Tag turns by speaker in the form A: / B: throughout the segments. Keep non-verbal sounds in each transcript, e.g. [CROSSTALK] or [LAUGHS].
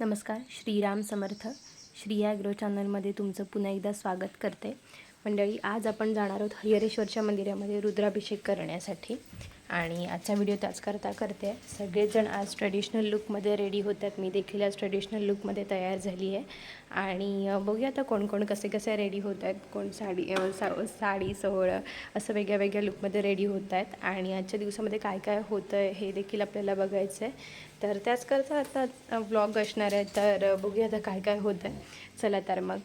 A: नमस्कार श्रीराम समर्थ श्री ॲग्रो चॅनलमध्ये तुमचं पुन्हा एकदा स्वागत करते. मंडळी आज आपण जाणार आहोत हरिहरेश्वरच्या मंदिरामध्ये रुद्राभिषेक करण्यासाठी. आणि आजचा व्हिडिओ त्याचकरता करते. सगळेजण आज ट्रेडिशनल लुकमध्ये रेडी होत आहेत मी देखील आज ट्रेडिशनल लुकमध्ये तयार झाली आहे. आणि बघूया आता कोण कोण कसे कसे रेडी होत आहेत. कोण साडी सा साडी सोहळं असं वेगळ्या वेगळ्या लुकमध्ये रेडी होत आहेत. आणि आजच्या दिवसामध्ये काय काय होतं आहे हे देखील आपल्याला बघायचं आहे तर त्याचकरता आता ब्लॉग असणार आहे. तर बघूया आता काय काय होतं आहे चला तर मग.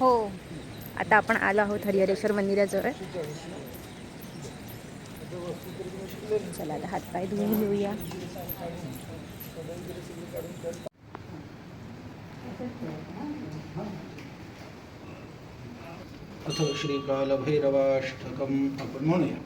A: हो. आता आपण आलो आहोत हरिहरेश्वर मंदिराजवळ. चला आता हातपाय धुवून घेऊया.
B: अथ श्रीकालभैरवाष्टकम् आपण म्हणूया.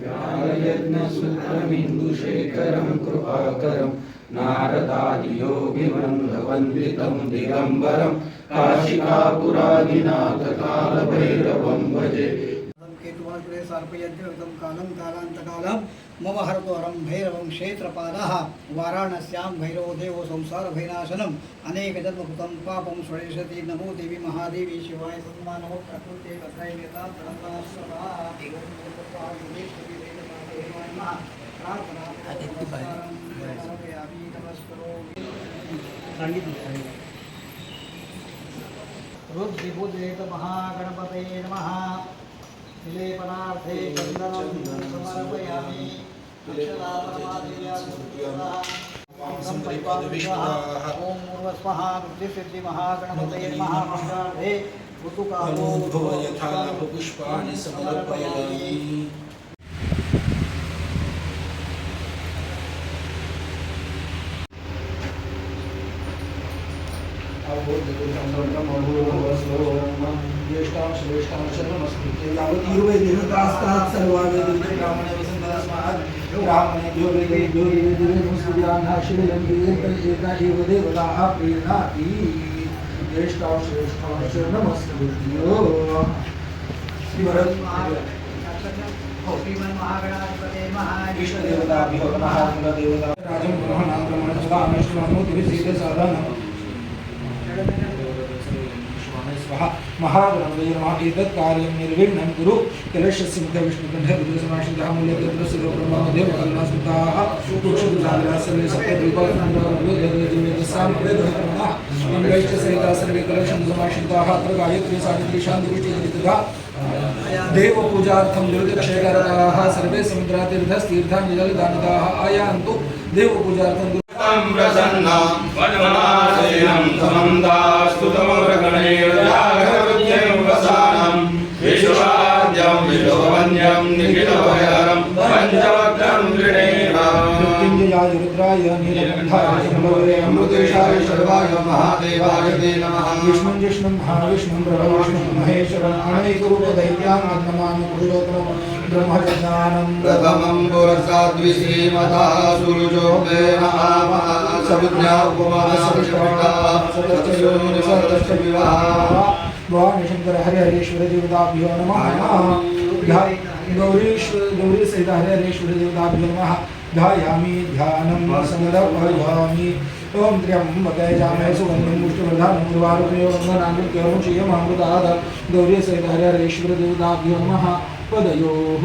B: देवराजसेव्यमानपावनाङ्घ्रिपङ्कजं कृपाकरं नारदादियोगिवन्धवन्दितं दिगम्बरं काशिकापुरादिनाथकालभैरवं भजे।
C: केतुवाग्रे सार्पयद्यं कालं कालान्तकालं मम हरतोहरं भैरवं क्षेत्रपादः वाराणस्यां भैरवो देवो संसारभैनाशनम् अनेकजन्मकृतं पापं स्वरेशति नमो देवी महादेवी शिवाय सन्मानमो प्रकृते कथयता रुद्विबुधेत महागणपतये नमः। विलेपनार्थे चन्दनं समर्पयामि ॐ पूर्वस्वः बुद्धिसिद्धिमहागणपतये नमः मङ्गलार्थे ऋतुकालो
B: ज्येष्ठां श्रेष्ठां शरणमस्कृत्य यावतीर्वैदेहतास्तात् सर्वा वेदिते ब्राह्मणेभ्यो वेदेभ्यो वेदिनमस्कृत्यान्नः एका एव देवताः प्रीणाति ज्येष्ठां श्रेष्ठां शरणमस्कृत्य श्रीभरत इष्टदेवताभ्यो नमः राजं ब्रह्मणां ब्रह्मणस्वामेश्वरमूर्तिभिः साधनम् स्वाहा महागणपते नमः. एतत् कार्यं निर्विघ्नं कुरु. कलशस्य मुखे विष्णुकण्ठे रुद्रसमाश्रितः मूल्यतन्त्रस्य लोकब्रह्ममध्ये सर्वे सप्तद्वीपाः मङ्गलश्च सहिताः सर्वे कलशं समाश्रिताः अत्र गायत्री सावित्री शान्तिपुष्टिः देवपूजार्थं दुर्गक्षयकराः सर्वे समुद्रातीर्थस्तीर्थाञ्जलिदानिताः आयान्तु. देवपूजार्थं
D: प्रसन्नां वनमासेनं समं दास्तुतमग्रगणेर्याघवृद्ध्यमुपसानं विश्वाद्यं विश्ववन्द्यं निखिलभयहरं पञ्चवक्त्रं गृणेरम्
B: मृत्युञ्जयाय रुद्राय नीलकण्ठाय
D: अमृतेशाय शर्वाय महादेवाय ते नमः।
B: विष्णुं जिष्णुं महाविष्णुं प्रभविष्णुं महेश्वरम् अनेकरूपदैत्यान् पुरुषोत्तमं ब्रह्मज्ञानं
D: प्रथमं पुरसाद्विश्रीमतः समुद्रा सतयोनिसर्तश्च विवाहः
B: भगवान शंकर हरे हरेश्वर देवताभ्यो नमः। गौरीश्वर गौरी सहित हरे हरेश्वर देवताभ्यो नमः। ध्यायामि ध्यानं समदपयामि ॐ त्र्यम्बके जामे सुगन्धिं पुष्टिवर्धनं उर्वारुकयोगङ्गनामृत्यमुचीयमामृताद गौरी सहित हरे हरेश्वर देवताभ्यो नमः पदयोः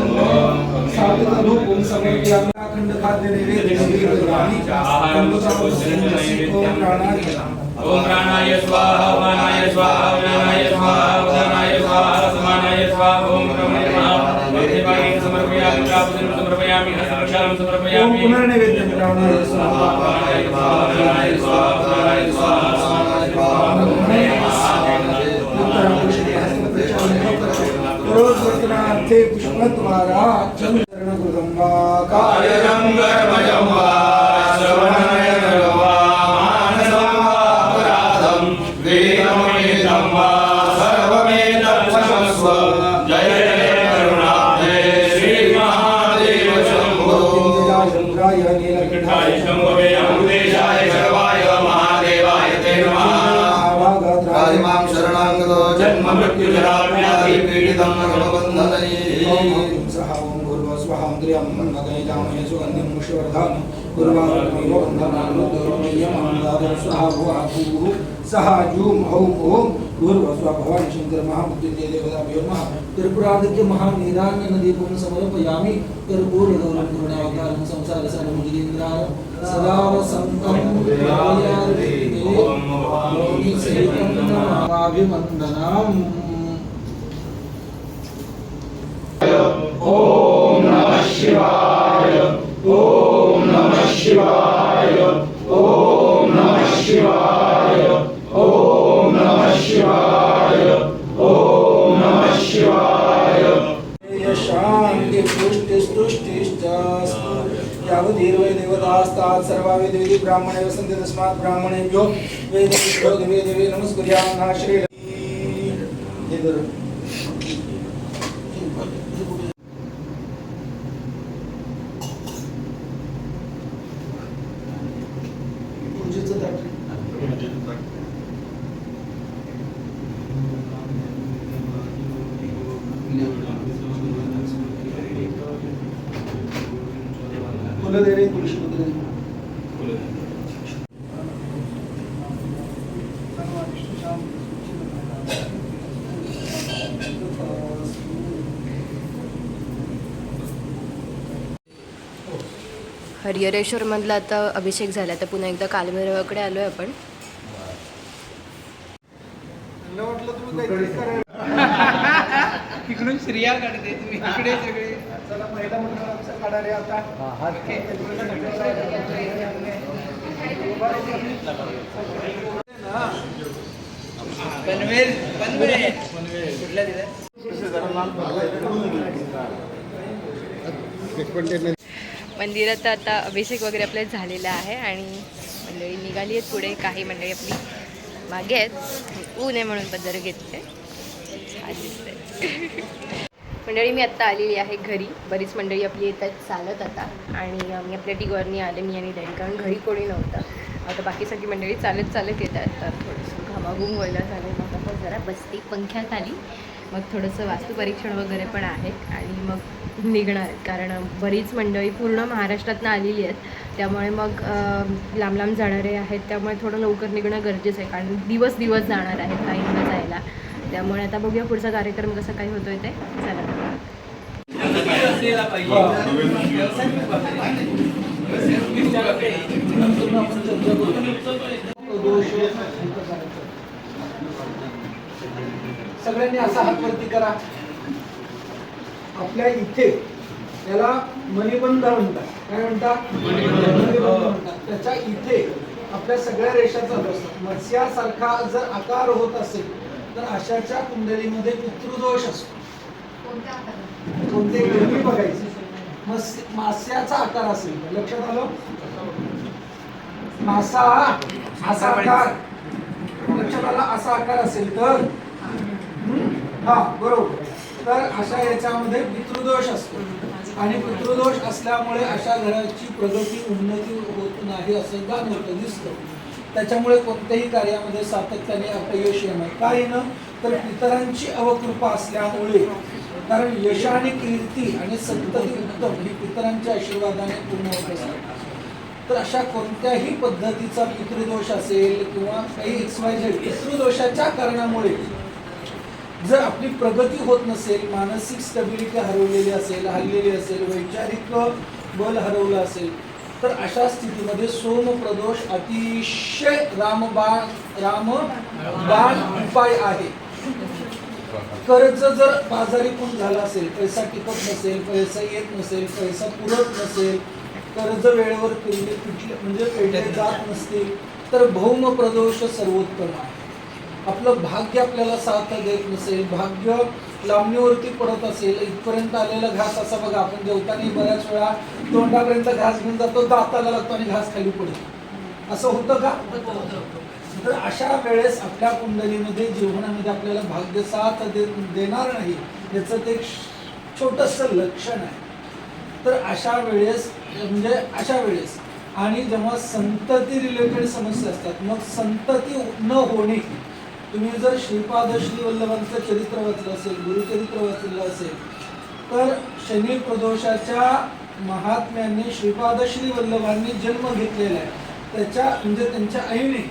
B: सावितरूपं समर्पयामि अखण्ड खाद्य नैवेद्यं
E: ओम प्राणाय स्वाहा मानाय स्वाहा ज्ञानाय स्वाहा उदानाय स्वाहा समानाय स्वाहा ओम ब्रह्मणे नमः। देवाय समर्पयामि प्राप्तिं समर्पयामि हस्तक्षालं
B: ओम
E: समर्पयामि
B: पुनर्नैवेद्यं प्राणाय स्वाहा
E: प्राणाय स्वाहा ज्ञानाय स्वाहा उदानाय स्वाहा
B: रोजवचनार्थे पुष्पद्वारा चंद्रणकृतं वा రుంగా కాళిరంగ మయం వా बन्धनान्नुद्धरणीयमन्दादं स्वहा भुवाभूः सहा हौं ओं भूर्भुवः भवान् भवानी शङ्कर महामुद्दिते देवताभ्यो त्रिपुरादित्य महानीराञ्जन समर्पयामि कर्पूरगौरं करुणावतारं संसारसारमुजिरेन्द्राय सदावसन्तम्
E: ॐ नमः शिवाय ॐ नमः शिवाय ॐ शिवाय. ओम नमः शिवाय. ओम नमः शिवाय.
B: शान्ति पुष्टिस्तुष्टिश्चास्तु यावधीर्वै देवतास्तात् सर्वा वेदविधि ब्राह्मणे वसन्ति तस्मात् ब्राह्मणेभ्यो वेदविभ्यो दिवे दिवे नमस्कुर्यामः श्री पूजेचं
A: हरिहरेश्वरमधला आता अभिषेक झाला तर पुन्हा एकदा कालभैरवाकडे आलो आहे आपण
C: तिकडून श्रिया काढते तुम्ही इकडे सगळे.
B: चला पहिला मंडळ आमचा काढा रे आता.
C: पनवेल पनवेल. कुठल्या दिल्या
A: मंदिरात आता अभिषेक वगैरे आपल्या झालेला आहे आणि मंडळी निघाली आहेत पुढे. काही मंडळी आपली मागे आहेत. ऊन आहे म्हणून पदर घेतले. [LAUGHS] मंडळी मी आत्ता आलेली आहे घरी. बरीच मंडळी आपली येत आहेत चालत आता. आणि मी आपल्या टिगॉरनी आले मी आणि डॅडी कारण घरी कोणी नव्हतं. आता बाकी सगळी मंडळी चालत चालत येत आहेत. तर थोडंसं घामाघूम व्हायला झालं मग आता जरा बसते. पंख्याखाली मग थोडंसं वास्तुपरीक्षण वगैरे पण आहे आणि मग निघणार कारण बरीच मंडळी पूर्ण महाराष्ट्रातनं आलेली आहेत. त्यामुळे मग लांब लांब जाणारे आहेत. त्यामुळे थोडं लवकर निघणं गरजेचं आहे. कारण दिवस दिवस जाणार आहेत काहींना जायला. त्यामुळे आता बघूया पुढचा कार्यक्रम कसा काय होतोय ते. चला.
B: सगळ्यांनी असा हात वरती करा. आपल्या इथे याला मणिबंध म्हणतात. काय म्हणतात? मणिबंध म्हणतात. त्याच्या इथे आपल्या सगळ्या रेषा चालू असतात. मत्स्यासारखा जर आकार होत असेल तर अशाच्या कुंडलीमध्ये पितृदोष असतो. कोणते? ग्रही बघायचे. मास्याचा आकार असेल. लक्षात आलं? मासा असा आकार. लक्षात आला? असा आकार असेल तर? हा बरोबर. तर अशा याच्यामध्ये पितृदोष असतो. आणि पितृदोष असल्यामुळे अशा घराची प्रगती उन्नती होत नाही असं जाणवतं दिसतं. त्याच्यामुळे कोणत्याही कार्यामध्ये सातत्याने अपयश येणं का येणं तर पितरांची अवकृपा असल्यामुळे कारण यश आणि कीर्ती आणि संतती उत्तम ही पितरांच्या आशीर्वादाने पूर्ण होत असतात. तर अशा कोणत्याही पद्धतीचा पितृदोष असेल किंवा काही एक्स वाय झेड पितृदोषाच्या कारणामुळे जर आपली प्रगती होत नसेल मानसिक स्टेबिलिटी हरवलेली असेल हरलेली असेल वैचारिक बल हरवलं असेल तर अशा स्थितीमध्ये सोमप्रदोष अतिशय रामबाण रामबाण उपाय आहे. कर्ज जर बाजारीपण झाला असेल पैसा टिकत नसेल पैसा येत नसेल पैसा पुरत नसेल कर्ज वेळेवर फेडले कुठले म्हणजे फेडले जात नसतील तर भौम प्रदोष सर्वोत्तम आहे. आपलं भाग्य आपल्याला साथ देत नसेल भाग्य लांबणीवरती पडत असेल इथपर्यंत आलेला घास असा बघा आपण जेवताना बऱ्याच वेळा तोंडापर्यंत घास घेऊन जातो दाताला लागतो आणि घास खाली पडतो. असं होतं का? तर अशा वेळेस आपल्या कुंडलीमध्ये जीवनामध्ये आपल्याला भाग्य साथ दे देणार नाही याचं ते एक छोटंसं लक्षण आहे. तर अशा वेळेस म्हणजे अशा वेळेस आणि जेव्हा संतती रिलेटेड समस्या असतात मग संतती न होणे तुम्ही जर श्रीपाद श्री वल्लभांचं चरित्र वाचलं असेल गुरुचरित्र वाचलं असेल तर शनी प्रदोषाच्या महात्म्याने श्रीपाद श्री वल्लभांनी जन्म घेतलेला आहे. त्याच्या म्हणजे त्यांच्या आईने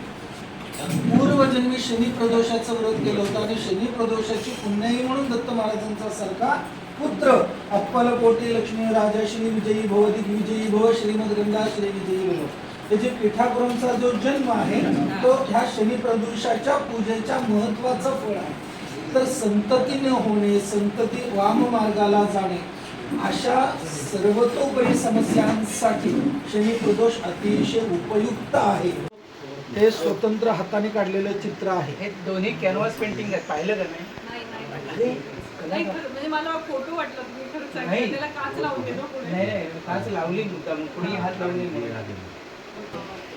B: पूर्वजन्मी शनी प्रदोषाचं व्रत केलं होतं आणि शनी प्रदोषाची पुण्याई म्हणून दत्त महाराजांचा सारखा पुत्र अप्पल लक्ष्मी राजा श्री विजयी भव दिग्विजयी भव श्रीमद गंगा श्री विजयी भव. त्याचे पीठापुरांचा जो जन्म आहे तो ह्या शनी प्रदोषाच्या पूजेच्या महत्वाचं फळ आहे. तर संतती न होणे संतती वाम मार्गाला जाणे अशा सर्वतोपरी समस्यांसाठी शनी प्रदोष अतिशय उपयुक्त आहे. हे स्वतंत्र हाताने काढलेलं चित्र आहे.
C: हे दोन्ही कॅनव्हास पेंटिंग आहेत. पाहिलं का
F: म्हणजे मला फोटो वाटला काच
C: लावली नव्हता कुणी हात लावले नाही.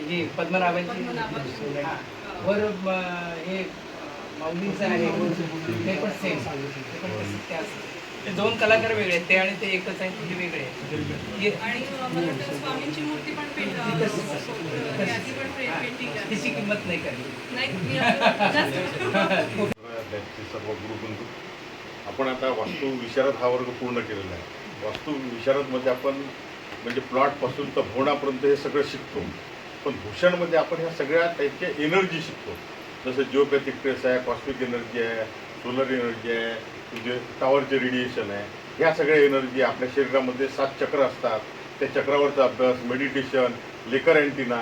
C: हे पद्मनाभांची. हा. वर हे माऊलीचं आहे. ते पण सेम ते पण तसंच ते असं. ते दोन कलाकार वेगळे आहेत. ते आणि ते एकच आहेत. ते वेगळे
F: आहे.
C: तिची किंमत नाही करली
G: बॅचचे [LAUGHS] सर्व गुरुबंधू आपण आता वास्तू विशारद हा वर्ग पूर्ण केलेला आहे. वास्तू विशारदमध्ये आपण म्हणजे प्लॉटपासून तर भवनापर्यंत हे सगळं शिकतो. पण भूषणमध्ये आपण ह्या सगळ्या टाईपच्या एनर्जी शिकतो. जसं जिओपॅथिक ट्रेस आहे कॉस्मिक एनर्जी आहे सोलर एनर्जी आहे म्हणजे टावरचे रेडिएशन आहे ह्या सगळ्या एनर्जी आपल्या शरीरामध्ये सात चक्र असतात. त्या चक्रावरचा अभ्यास मेडिटेशन लेकर अँटिना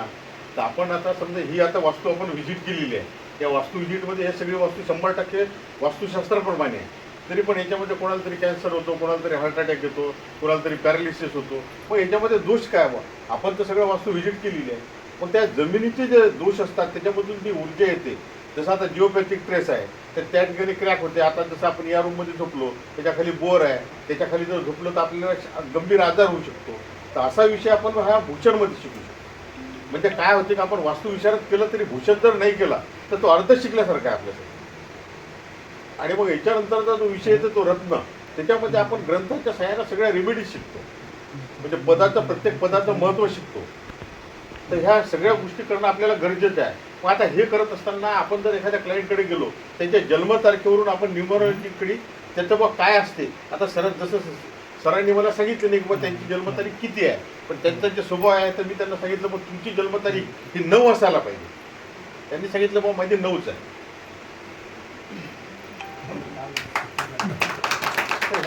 G: तर आपण आता समजा ही आता वास्तू आपण व्हिजिट केलेली आहे. त्या वास्तू व्हिजिटमध्ये हे सगळी वास्तू शंभर टक्के वास्तुशास्त्राप्रमाणे आहे. तरी पण याच्यामध्ये कोणाला तरी कॅन्सर होतो कोणाला तरी हार्ट अटॅक येतो कोणाला तरी पॅरालिसिस होतो. मग याच्यामध्ये दोष काय बा आपण तर सगळं वास्तू व्हिजिट केलेली आहे. पण त्या जमिनीचे जे दोष असतात त्याच्यामधून जी ऊर्जा येते जसं आता जिओपॅथिक ट्रेस आहे तर त्या ठिकाणी क्रॅक होते. आता जसं आपण या रूममध्ये झोपलो त्याच्याखाली बोर आहे त्याच्याखाली जर झोपलो तर आपल्याला गंभीर आजार होऊ शकतो. तर असा विषय आपण हा भूषणमध्ये शिकू शकतो. म्हणजे काय होते की आपण वास्तू वास्तुविशारद केलं तरी भूषण जर नाही केला तर तो अर्ध शिकल्यासारखा आहे आपल्यासाठी. आणि मग याच्यानंतरचा जो विषय येतो तो रत्न. त्याच्यामध्ये आपण ग्रंथाच्या सहाय्याला सगळ्या रेमेडीज शिकतो. म्हणजे पदाचं प्रत्येक पदाचं महत्त्व शिकतो. तर ह्या सगळ्या गोष्टी करणं आपल्याला गरजेचं आहे. मग आता हे करत असताना आपण जर एखाद्या क्लायंटकडे गेलो त्यांच्या जन्मतारखेवरून आपण न्युमरॉलॉजीकडे त्याचं बघ काय असते. आता सर जसं सरांनी मला सांगितलं नाही की बा त्यांची जन्मतारीख किती आहे. पण त्यांचा जे स्वभाव आहे तर मी त्यांना सांगितलं मग तुमची जन्मतारीख ही नऊ असायला पाहिजे. त्यांनी सांगितलं मग माझी नऊच आहे.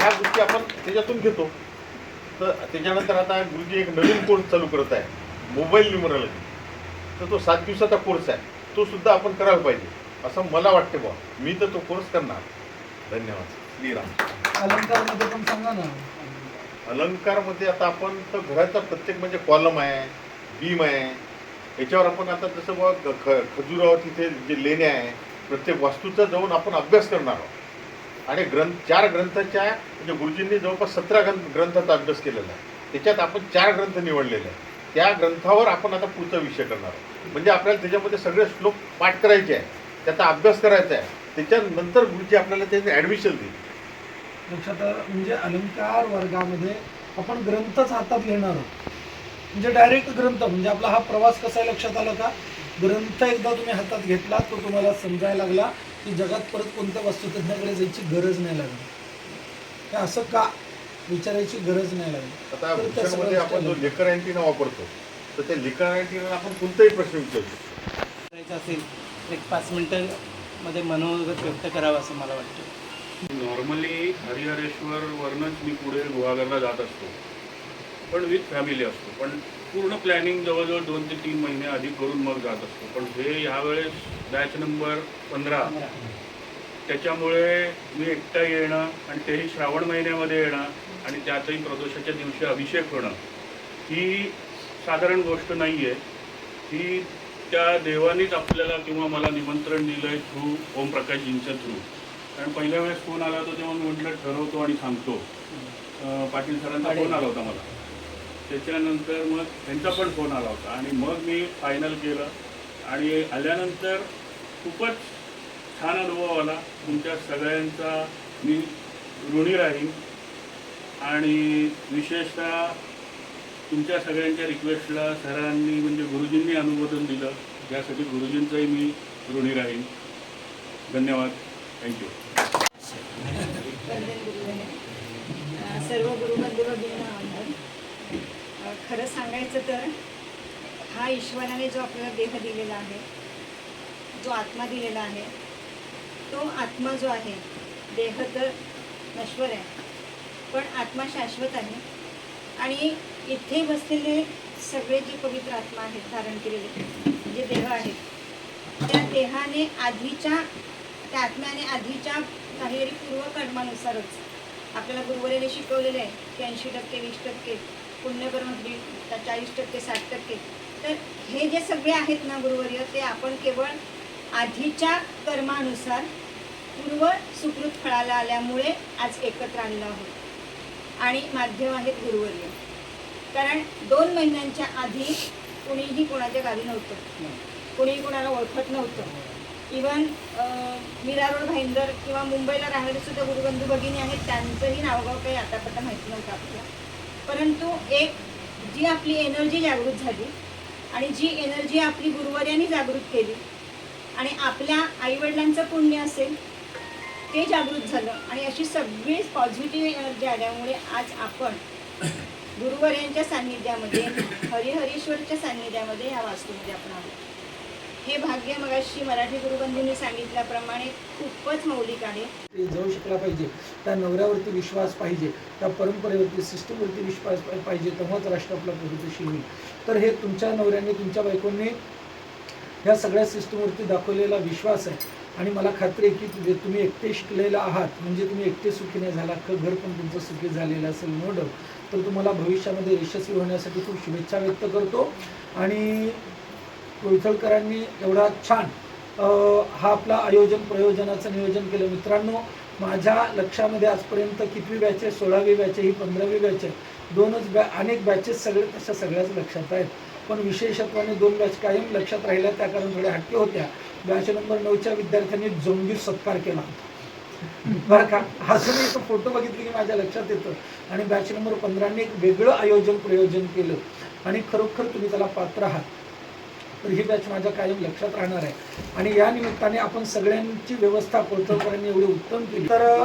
G: ह्या गोष्टी आपण त्याच्यातून घेतो. तर त्याच्यानंतर आता गुरुजी एक नवीन कोर्स चालू करत आहे. मोबाईल न्युमरॉलॉजी तर तो सात दिवसाचा कोर्स आहे. तो सुद्धा आपण करायला पाहिजे. असं मला वाटते बा मी तर तो कोर्स करणार. धन्यवाद. श्रीराम.
B: अलंकारमध्ये पण सांगा ना.
G: अलंकारमध्ये आता आपण तर घराचा प्रत्येक म्हणजे कॉलम आहे बीम आहे. याच्यावर आपण आता जसं बघ ख खजुरावर तिथे जे लेण्या आहे प्रत्येक वास्तूचा जाऊन आपण अभ्यास करणार आहोत. आणि ग्रंथ चार ग्रंथाच्या म्हणजे गुरुजींनी जवळपास सतरा ग्रंथ ग्रंथाचा अभ्यास केलेला आहे. त्याच्यात आपण चार ग्रंथ निवडलेले आहे त्या ग्रंथावर आपण आता पुढचा विषय करणार आहोत. म्हणजे आपल्याला त्याच्यामध्ये सगळे श्लोक पाठ करायचे आहे त्याचा अभ्यास करायचा आहे. त्याच्यानंतर गुरुजी आपल्याला त्याचे ॲडमिशन देईल
B: लक्षात म्हणजे अलंकार वर्गामध्ये आपण ग्रंथच हातात घेणार आहोत. म्हणजे डायरेक्ट ग्रंथ म्हणजे आपला हा प्रवास कसा आहे लक्षात आला का? ग्रंथ एकदा तुम्ही हातात घेतला तो तुम्हाला समजायला लागला. की जगात परत कोणत्या वास्तुतज्ञाकडे जायची गरज नाही लागली. हे असं का विचारायची गरज नाही लागली.
G: आता भूषणमध्ये आपण जो लिकर अँटीना वापरतो तर त्या लिकर अँटीना आपण कोणताही प्रश्न विचारू शकतो.
H: करायचं असेल एक पाच मिनटामध्ये मनोगत व्यक्त करावं असं मला वाटतं.
E: नॉर्मली हरिहरेश्वरवरनंच मी पुढे गुहागरला जात असतो. पण विथ फॅमिली असतो. पण पूर्ण प्लॅनिंग जवळजवळ दोन ते तीन महिने आधी करून मग जात असतो. पण हे ह्यावेळेस बॅच नंबर पंधरा. त्याच्यामुळे मी एकटा येणं आणि तेही श्रावण महिन्यामध्ये येणं आणि त्यातही प्रदोषाच्या दिवशी अभिषेक होणं ही साधारण गोष्ट नाही आहे ही त्या देवानीच आपल्याला किंवा मला निमंत्रण दिलं आहे थ्रू ओमप्रकाशजींच्या थ्रू कारण पहिल्या वेळेस फोन आला होता तेव्हा मी म्हटलं ठरवतो आणि सांगतो. पाटील सरांचा फोन आला होता मला. त्याच्यानंतर मग त्यांचा पण फोन आला होता. आणि मग मी फायनल केलं. आणि आल्यानंतर खूपच छान अनुभव आला. तुमच्या सगळ्यांचा मी ऋणी राहीन. आणि विशेषतः तुमच्या सगळ्यांच्या रिक्वेस्टला सरांनी म्हणजे गुरुजींनी अनुमोदन दिलं. ज्यासाठी गुरुजींचाही मी ऋणी राहीन. धन्यवाद. थँक्यू
I: सर्व गुरुबंधू भगिनींना खरं सांगायचं तर हा ईश्वराने जो आपल्याला देह दिलेला आहे जो आत्मा दिलेला आहे तो आत्मा जो आहे देह तर नश्वर आहे पण आत्मा शाश्वत आहे. आणि इथे बसलेले सगळे जे पवित्र आत्मा आहेत धारण केलेले जे देह आहेत त्या देहाने आधीच्या त्या आत्म्याने आधीच्या काहीतरी पूर्वकर्मानुसारच आपल्याला गुरुवरेने शिकवलेलं आहे की ऐंशी टक्के वीस टक्के पुण्यकर्म ती- चाळीस टक्के साठ टक्के. तर हे जे सगळे आहेत ना गुरुवर्य ते आपण केवळ आधीच्या कर्मानुसार पूर्व सुकृत फळाला आल्यामुळे आज एकत्र आणलं आहोत. आणि माध्यम आहेत गुरुवर्य. कारण दोन महिन्यांच्या आधी कुणीही कोणाच्या गावी नव्हतं. कुणीही कोणाला ओळखत नव्हतं. इवन मीरा रोड भाईंदर किंवा मुंबईला राहणारे सुद्धा गुरुबंधू भगिनी आहेत त्यांचंही नावगाव काही आतापर्यंत माहिती नव्हतं आपल्याला. परंतु एक जी आपली एनर्जी जागृत झाली आणि जी एनर्जी आपली गुरुवर्यांनी जागृत केली आणि आपल्या आईवडिलांचं पुण्य असेल ते जागृत झालं. आणि अशी सगळी पॉझिटिव्ह एनर्जी आल्यामुळे आज आपण गुरुवर्यांच्या सान्निध्यामध्ये हरिहरेश्वरच्या सान्निध्यामध्ये ह्या वास्तूमध्ये आपण आलो हे भाग्य मगाशी मराठी गुरुबंधूंनी सांगितल्याप्रमाणे खूपच मौलिक आहे.
B: ते जाऊ शकला पाहिजे त्या नवऱ्यावरती विश्वास पाहिजे त्या परंपरेवरती सिस्टमवरती विश्वास पाहिजे तेव्हाच राष्ट्र आपला प्रगतीशील होईल. तर हे तुमच्या नवऱ्याने तुमच्या बायकोंनी ह्या सगळ्या सिस्टमवरती दाखवलेला विश्वास आहे. आणि मला खात्री आहे की तुम्ही- तुम्ही एकटे शिकलेला आहात म्हणजे तुम्ही एकटे सुखी नाही झाला का घर पण तुमचं सुखी झालेलं असेल नो डाऊट तर तुम्हाला भविष्यामध्ये यशस्वी होण्यासाठी खूप शुभेच्छा व्यक्त करतो. आणि कोळथळकरांनी एवढा छान हा आपला आयोजन प्रयोजनाचं नियोजन केलं. मित्रांनो माझ्या लक्षामध्ये आजपर्यंत कितवी बॅच आहे? सोळावी बॅच आहे ही पंधरावी बॅच आहे. दोनच बॅ अनेक बॅचेस सगळे तशा सगळ्याच लक्षात आहेत. पण विशेषत्वाने दोन बॅच कायम लक्षात राहिल्या त्या कारण थोड्या हटके होत्या. बॅच नंबर नऊच्या विद्यार्थ्यांनी जंगीर सत्कार केला होता. बरं का? हसून एक फोटो बघितले की माझ्या लक्षात येतं. आणि बॅच नंबर पंधराने एक वेगळं आयोजन प्रयोजन केलं. आणि खरोखर तुम्ही त्याला पात्र आहात. तर ही बॅच माझ्या कायम लक्षात राहणार आहे. आणि या निमित्ताने आपण सगळ्यांची व्यवस्था कोळथळकरांनी एवढी उत्तम केली. तर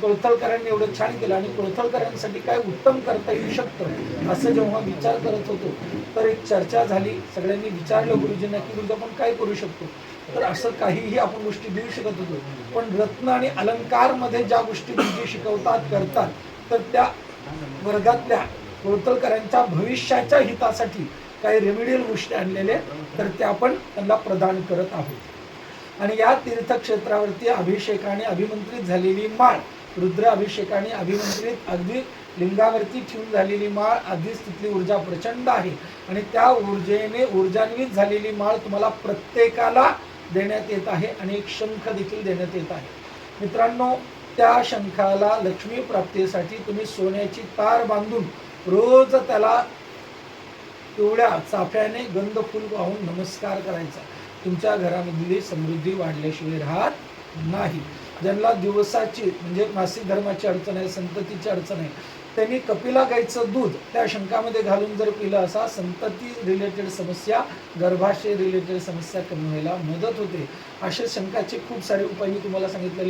B: कोळथळकरांनी एवढं छान केलं आणि कोळथळकरांसाठी काय उत्तम करता येऊ शकतं असं जेव्हा विचार करत होतो तर एक चर्चा झाली. सगळ्यांनी विचारलं गुरुजींना की गुरुजी आपण काय करू शकतो? तर असं काहीही आपण गोष्टी देऊ शकत होतो. पण रत्न आणि अलंकारमध्ये ज्या गोष्टी गुरुजी शिकवतात करतात तर त्या वर्गातल्या कोळतलकरांच्या भविष्याच्या हितासाठी काही रेमिडियल गोष्टी आणलेल्या आहेत, तर त्या आपण त्यांना प्रदान करत आहोत. आणि या तीर्थक्षेत्रावरती अभिषेकाने अभिमंत्रित झालेली माळ रुद्र अभिषेकाने अभिमंत्रित अगदी लिंगावरती ठेवून झालेली माळ आधीच तिथली ऊर्जा प्रचंड आहे. आणि त्या ऊर्जेने ऊर्जान्वित झालेली माळ तुम्हाला प्रत्येकाला देण्यात येत आहे आणि एक शंख देखील देण्यात येत आहे. मित्रांनो त्या शंखाला लक्ष्मी प्राप्तीसाठी तुम्ही सोन्याची तार बांधून रोज त्याला पिवळ्या चाफ्याने गंध फुल वाहून नमस्कार करायचा. तुमच्या घरामधली समृद्धी वाढल्याशिवाय राहत नाही. ज्यांना दिवसाची म्हणजे मासिक धर्माची अडचण आहे संततीची अडचण आहे त्यांनी कपिला गाईचं दूध त्या शंकामध्ये घालून जर पिलं असा संतती रिलेटेड समस्या गर्भाशय रिलेटेड समस्या कमी व्हायला मदत होते. असे शंकाचे खूप सारे उपाय मी तुम्हाला सांगितलेले.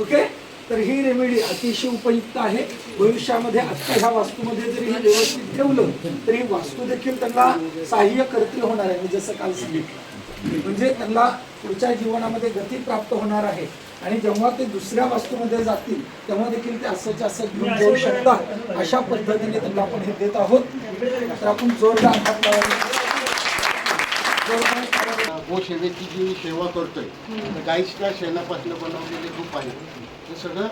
B: ओके? तर ही रेमेडी अतिशय उपयुक्त आहे. भविष्यामध्ये आत्ता ह्या वास्तूमध्ये जरी हे व्यवस्थित ठेवलं तरी वास्तू देखील त्यांना सहाय्य करतील होणार आहे. मी जसं काल सांगितलं. म्हणजे त्यांना पुढच्या जीवनामध्ये गती प्राप्त होणार आहे. आणि जेव्हा ते दुसऱ्या वास्तूमध्ये जातील तेव्हा देखील ते असंच असं घेऊन जाऊ शकतात अशा पद्धतीने त्यांना आपण हे देत आहोत. तर आपण जोरदार
J: गोसेवेची जी सेवा करतोय गाईच्या शेणापासून बनवलेले खूप आहे ते सगळं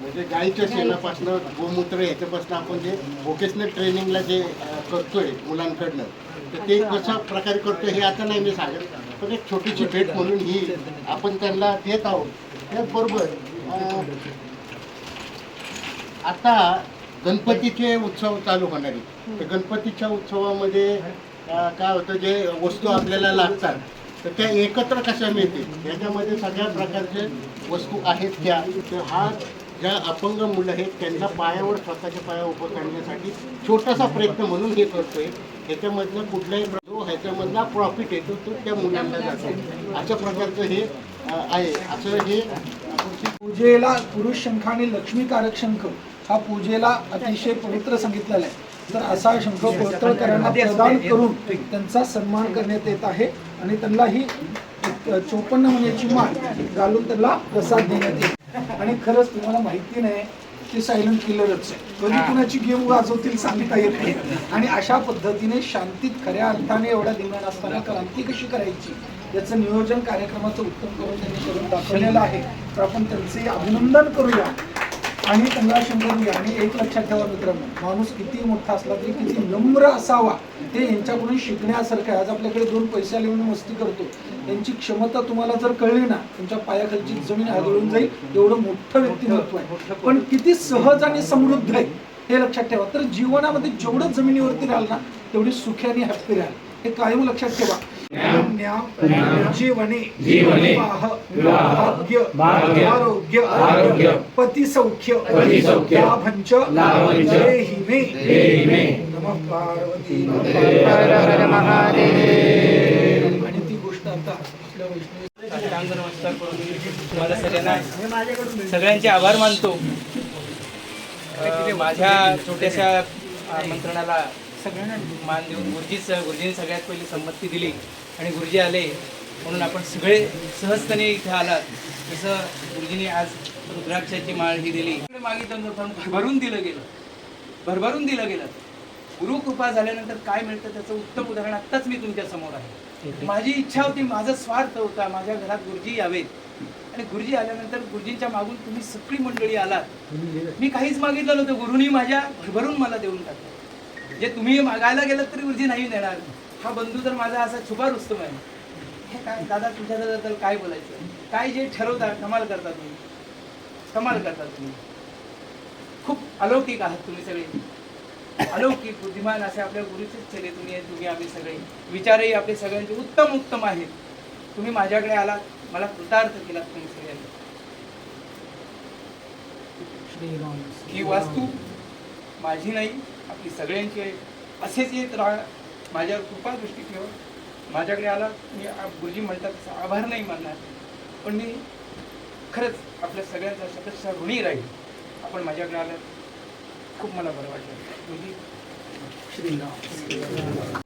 J: म्हणजे गाईच्या शेणापासून गोमूत्र याच्यापासून आपण जे व्होकेशनल ट्रेनिंगला जे करतोय मुलांकडनं तर ते कशा प्रकारे करतोय हे आता नाही मी सांगत. पण एक छोटीशी भेट म्हणून ही आपण त्यांना देत आहोत. त्याचबरोबर आता गणपतीचे उत्सव चालू होणार आहे तर गणपतीच्या उत्सवामध्ये काय होतं जे वस्तू आपल्याला लागतात तर त्या एकत्र कशा मिळतील? याच्यामध्ये सगळ्या प्रकारचे वस्तू आहेत त्या. तर हा ज्या अपंग मुलं आहेत त्यांना पायावर स्वतःच्या पाया उभं करण्यासाठी छोटासा प्रयत्न म्हणून हे करतोय. ह्याच्यामधनं कुठल्याही प्र- जो ह्याच्यामधला प्रॉफिट येतो तो त्या मुलांना जातो. अशा प्रकारचं हे आहे. असं हे
B: पूजेला पुरुष शंख आणि लक्ष्मीकारक शंख हा पूजेला अतिशय पवित्र सांगितलेला आहे. तर असा शंख कोळतळकरांना प्रदान करून त्यांचा सन्मान करण्यात येत आहे. आणि त्यांना ही चोपन्न महिन्याची माळ घालून त्यांना प्रसाद देण्यात येईल. आणि खरंच तुम्हाला माहिती नाही ते सायलेंट किलरच आहे. कधी कुणाची गेम वाजवतील सांगता येत नाही. आणि अशा पद्धतीने शांतीत खऱ्या अर्थाने एवढ्या दिव्यान असताना क्रांती कशी करायची? याचं नियोजन कार्यक्रमाचं उत्तम करून त्यांनी करून दाखवलेलं आहे. तर आपण त्यांचे अभिनंदन करूया. आणि त्यांना शंभर आणि एक लक्षात ठेवा मित्रांनो माणूस किती मोठा असला तरी किती नम्र असावा ते यांच्याकडून शिकण्यासारखं आहे. आज आपल्याकडे दोन पैसे लिहून मस्ती करतो. त्यांची क्षमता तुम्हाला जर कळली ना तुमच्या पायाखालची जमीन आदळून जाईल. एवढं मोठं व्यक्तिमत्व आहे. पण किती सहज आणि समृद्ध आहे हे लक्षात ठेवा. तर जीवनामध्ये जेवढं जमिनीवरती राहाल ना तेवढी सुखी आणि हॅप्पी राहाल. हे कायम लक्षात ठेवा. जीवने आरोग्य आरोग्य पती सौख्य लाभंच पार्वती। आणि ती गोष्ट आता
H: नमस्कार तुम्हाला सगळ्यांना सगळ्यांचे आभार मानतो. माझ्या छोट्याशा अं, मंत्रणाला सगळ्यांना मान देऊन गुरुजीच गुरुजीने सगळ्यात पहिली संमती दिली. आणि गुरुजी आले म्हणून आपण सगळे सहजतेने इथे आलात. जसं गुरुजीने आज रुद्राक्षाची माळ ही दिली. मागितलं नव्हतं पण भरभरून दिलं गेलं. भरभरून दिलं गेलं. गुरु कृपा झाल्यानंतर काय मिळतं त्याचं उत्तम उदाहरण आत्ताच मी तुमच्यासमोर आहे. माझी इच्छा होती माझा स्वार्थ होता माझ्या घरात गुरुजी यावेत. आणि गुरुजी आल्यानंतर गुरुजींच्या मागून तुम्ही सगळी मंडळी आलात. मी काहीच मागितलं नव्हतं. गुरुनी माझ्या भरभरून मला देऊन टाकलं. जे तुम्ही मागायला गेलात तरी गुरुजी नाही देणार. हा बंधू तर माझा असा छुपा रुस्तम आहे. हे काय दादा तुमच्याबद्दल काय बोलायचं? काय जे ठरवता कमाल करता तुम्ही. कमाल करता तुम्ही. खूप अलौकिक आहात तुम्ही सगळे. अलौकिक बुद्धिमान असे आपल्या गुरुचेच चेले तुम्ही तुम्ही आम्ही सगळे. विचारही आपले सगळ्यांचे उत्तम उत्तम आहेत. तुम्ही माझ्याकडे आलात मला कृतार्थ केलात तुम्ही सगळ्यांनी ही वास्तू माझी नाही आपली सगळ्यांची आहे. असेच येत राहा. माझ्यावर कृपा दृष्टी ठेवा. माझ्याकडे आला मी गुरुजी म्हणतात तसं आभार नाही मानणार. पण मी खरंच आपल्या सगळ्यांचा शतशः ऋणी राहील. आपण माझ्याकडे आलात खूप मला बरं वाटलं. गुरुजी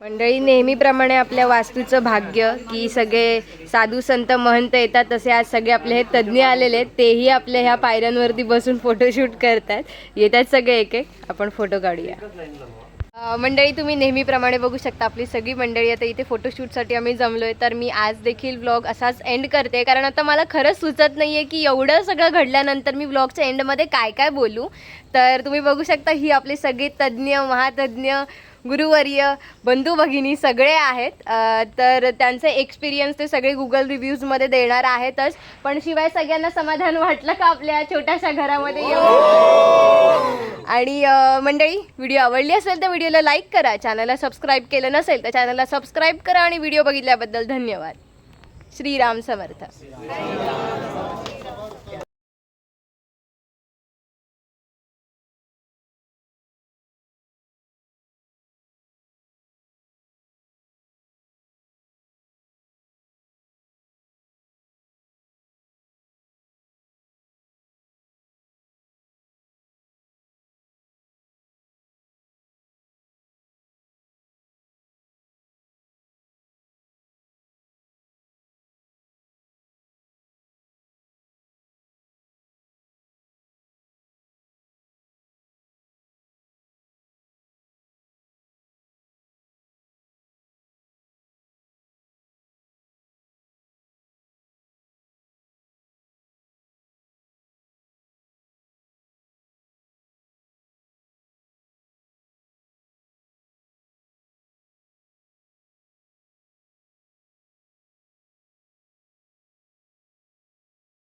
A: मंडळी नेहमीप्रमाणे आपल्या वास्तूचं भाग्य की सगळे साधू संत महंत येतात तसे आज सगळे आपले हे तज्ज्ञ आलेले आहेत. तेही आपल्या ह्या पायऱ्यांवरती बसून फोटोशूट करतात. येतात सगळे एक एक. आपण फोटो काढूया. मंडळी तुम्ही नेहमीप्रमाणे बघू शकता आपली सगळी मंडळी. आता इथे फोटोशूटसाठी आम्ही जमलोय तर मी आज देखील व्लॉग असाच एंड करते. कारण आता मला खरंच सुचत नाही आहे की एवढं सगळं घडल्यानंतर मी व्लॉगच्या एंडमध्ये काय काय बोलू. तर तुम्ही बघू शकता ही आपले सगळे तज्ज्ञ महातज्ज्ञ गुरुवर्य बंधू भगिनी सगळे आहेत. तर त्यांचे एक्सपिरियन्स ते सगळे गुगल रिव्ह्यूजमध्ये देणार आहेतच. पण शिवाय सगळ्यांना समाधान वाटलं का आपल्या छोट्याशा घरामध्ये येऊन? आणि मंडळी व्हिडिओ आवडली असेल तर व्हिडिओला लाईक करा. चॅनलला सबस्क्राईब केलं नसेल तर चॅनलला सबस्क्राईब करा. आणि व्हिडिओ बघितल्याबद्दल धन्यवाद. श्रीराम समर्थ.